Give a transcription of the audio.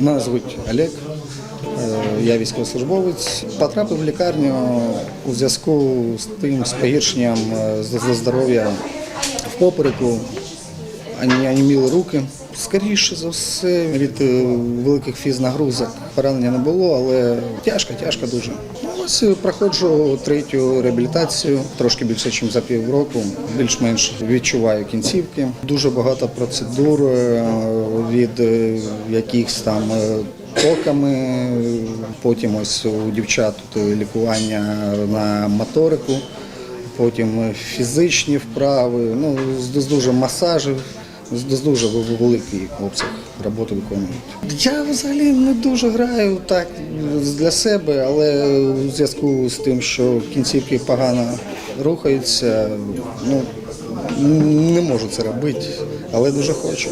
Мене звуть Олег, е, я військовослужбовець. Потрапив в лікарню у зв'язку з тим з погіршенням е, здоров'я в попереку, ані- оніміли руки. Скоріше за все, від е, великих фізнагрузок поранення не було, але тяжко, тяжко дуже. Ну, Ось е, проходжу третю реабілітацію, трошки більше, ніж за півроку. Більш-менш відчуваю кінцівки. Дуже багато процедур е, від якихось там токами. Потім ось у дівчат лікування на моторику потім фізичні вправи, ну, з, дуже масажів, дуже великий обсяг роботи виконують. Я взагалі не дуже граю так для себе, але у зв'язку з тим, що кінцівки погано рухаються, ну, не можу це робити, але дуже хочу.